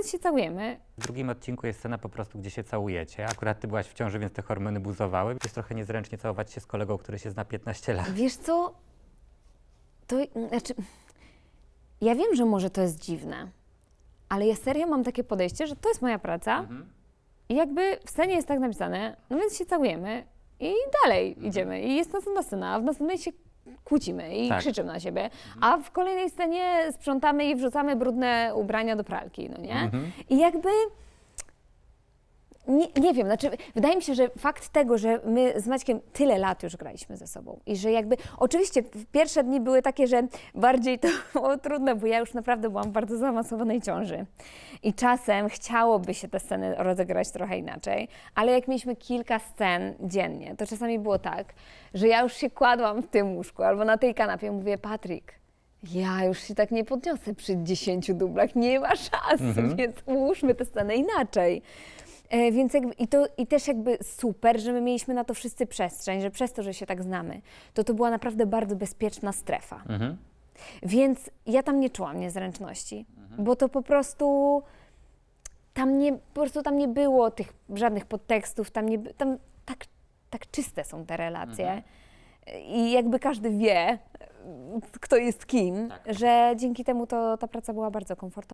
więc się całujemy. W drugim odcinku jest scena po prostu, gdzie się całujecie. Akurat ty byłaś w ciąży, więc te hormony buzowały. Jest trochę niezręcznie całować się z kolegą, który się zna 15 lat. Wiesz co? To znaczy. Ja wiem, że może to jest dziwne, ale ja serio mam takie podejście, że to jest moja praca i jakby w scenie jest tak napisane, no więc się całujemy i dalej idziemy. I jest następna scena, a w następnej się kłócimy i Tak. krzyczymy na siebie, a w kolejnej scenie sprzątamy i wrzucamy brudne ubrania do pralki, no nie? I jakby. Nie, nie wiem, znaczy wydaje mi się, że fakt tego, że my z Maćkiem tyle lat już graliśmy ze sobą i że jakby, oczywiście pierwsze dni były takie, że bardziej to było trudne, bo ja już naprawdę byłam w bardzo zaawansowanej ciąży i czasem chciałoby się te sceny rozegrać trochę inaczej, ale jak mieliśmy kilka scen dziennie, to czasami było tak, że ja już się kładłam w tym łóżku albo na tej kanapie, mówię, Patryk, ja już się tak nie podniosę przy 10 dublach, nie ma szans, więc ułóżmy tę scenę inaczej. E, więc jakby, i, to, i też jakby super, że my mieliśmy na to wszyscy przestrzeń, że przez to, że się tak znamy, to to była naprawdę bardzo bezpieczna strefa. Mhm. Więc ja tam nie czułam niezręczności, bo to po prostu tam nie, po prostu tam nie było tych żadnych podtekstów, tam nie, tam tak, tak czyste są te relacje. I jakby każdy wie, kto jest kim, że dzięki temu to ta praca była bardzo komfortowa.